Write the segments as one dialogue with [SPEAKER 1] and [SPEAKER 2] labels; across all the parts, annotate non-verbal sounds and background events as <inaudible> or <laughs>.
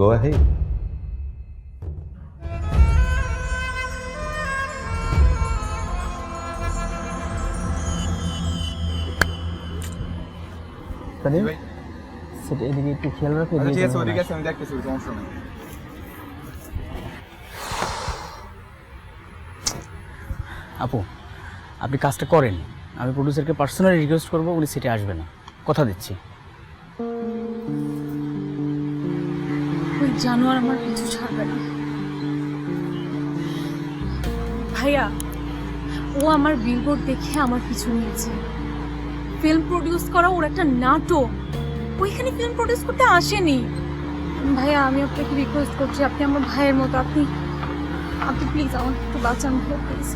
[SPEAKER 1] Go ahead.
[SPEAKER 2] সেটা এদিকে একটু খেয়াল রাখো
[SPEAKER 3] আচ্ছা ঠিক আছে ওদিকে আমি দেখতেছি সমস্যা নেই।
[SPEAKER 2] আপু আপনি কাজটা করেন। আমি প্রডিউসারকে পার্সোনালি রিকোয়েস্ট করব উনি সিটে আসবে না। কথা দিচ্ছি।
[SPEAKER 4] জানোয়ার আমার পিছু ছাড়বে না। ভাইয়া, ও আমার বিলবোর্ড দেখে আমার পিছু নিয়েছে। ফিল্ম প্রডিউস করা ওর একটা নাটক। ওইখানে ফিল্ম প্রডিউস করতে আসেনি। ভাইয়া, আমি আপনাকে রিকোয়েস্ট করছি, আপনি আমার ভাইয়ের মতো, আপনি আপনি প্লিজ আমাকে একটু বাঁচান ভাইয়া প্লিজ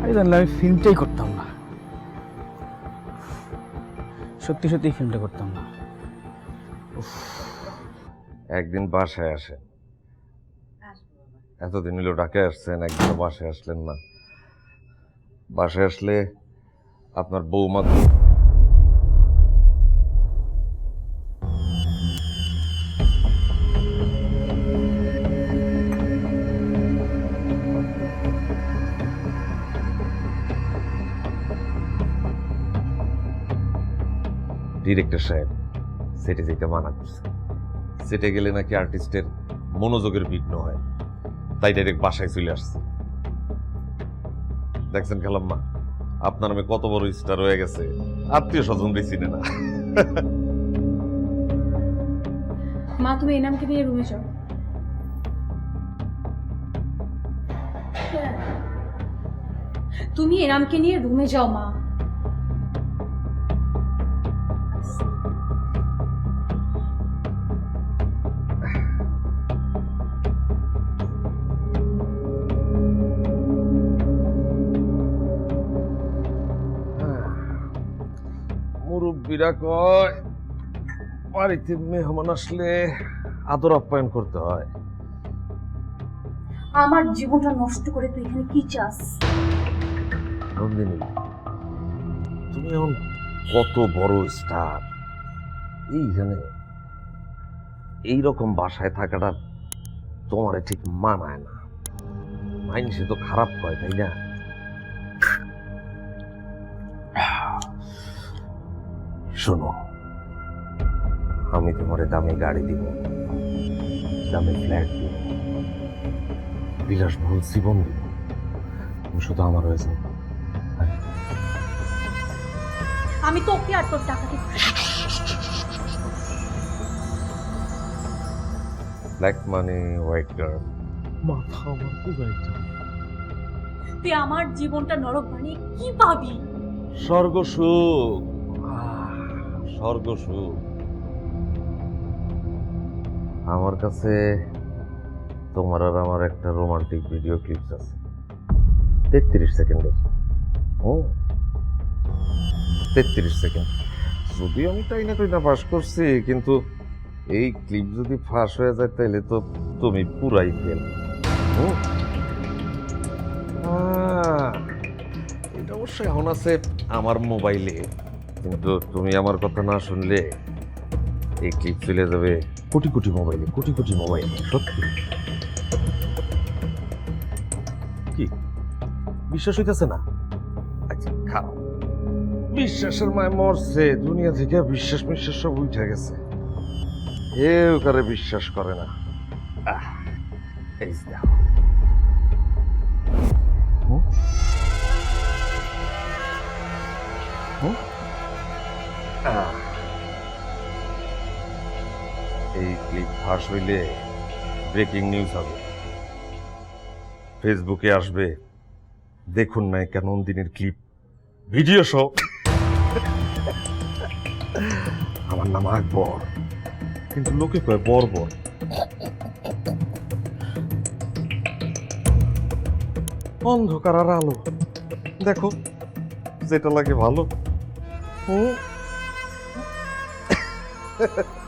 [SPEAKER 2] আমি জানলে আমি ফিল্মটাই করতাম না। সত্যি সত্যি ফিল্মটা করতাম না।
[SPEAKER 1] একদিন বাসায় আসে এতদিন হলো ডাকে আসছেন একদিন বাসায় আসলেন না। বাসায় আসলে আপনার বৌমা ডিরেক্টর সাহেব সেটে যেতে মানা করছে। সেটে গেলে নাকি আর্টিস্টের মনোযোগের বিঘ্ন হয়। তাই ডাইরেক্ট বাসায় চলে আসছে। দেখছেন খেলাম্মা, আপনার নামে কত বড় স্টার হয়ে গেছে, আত্মীয় স্বজন চিনে না।
[SPEAKER 4] মা, তুমি এনামকে নিয়ে রুমে যাও। তুমি এনামকে নিয়ে রুমে যাও, মা।
[SPEAKER 1] মুরব্বীরা কয় বাড়িতে মেহমান আসলে আদর আপ্যায়ন করতে হয়।
[SPEAKER 4] আমার জীবনটা নষ্ট করে তুই এখানে কি চাস?
[SPEAKER 1] নন্দিনী তুমি এখন কত বড় স্টার। এইখানে এইরকম বাসায় থাকাটা তোমার ঠিক মানায় না। মাইন সে তো খারাপ হয় তাই না? শোনো আমি তোমারে দামি গাড়ি দিব দামি ফ্ল্যাট দিব বিলাসবহুল জীবন দিব। তুমি শুধু আমার হয়েছে
[SPEAKER 4] আমি তোকে আর তোর টাকাকে
[SPEAKER 1] ব্ল্যাক মানি হোয়াইট গার্ল মাথা আমার
[SPEAKER 4] তুই আমার জীবনটা নরক বানিয়ে কি পাবি?
[SPEAKER 1] স্বর্গ সুখ। আমার কাছে তোমার আর আমার একটা রোমান্টিক ভিডিও ক্লিপস আছে। তেত্রিশ সেকেন্ডের ও। তেত্রিশ সেকেন্ড যদিও আমি তাই না না পাস করছি, কিন্তু এই ক্লিপ যদি ফাঁস হয়ে যায় তাহলে তো তুমি পুরাই ফেল এটা অবশ্যই এখন আছে আমার মোবাইলে কিন্তু তুমি আমার কথা না শুনলে এই ক্লিপ চলে যাবে। কোটি কোটি মোবাইলে, কোটি কোটি মোবাইলে, সত্যি। কি? বিশ্বাস হইতেছে না? আচ্ছা খাও। বিশ্বাসের মায় মরছে, দুনিয়া থেকে বিশ্বাস বিশ্বাস সব উঠে গেছে। কেউ কারে বিশ্বাস করে না। আহ, এই দেখো। এই ক্লিপ ফাঁস হইলে ব্রেকিং নিউজ হবে। ফেসবুকে আসবে। দেখুন না কেন দিনের ক্লিপ। ভিডিও সহ। আমার নাম আকবর। কিন্তু লোকে কয় বর্বর। অন্ধকার আর আলো। দেখো, যেটা লাগে ভালো। হুম ha <laughs> ha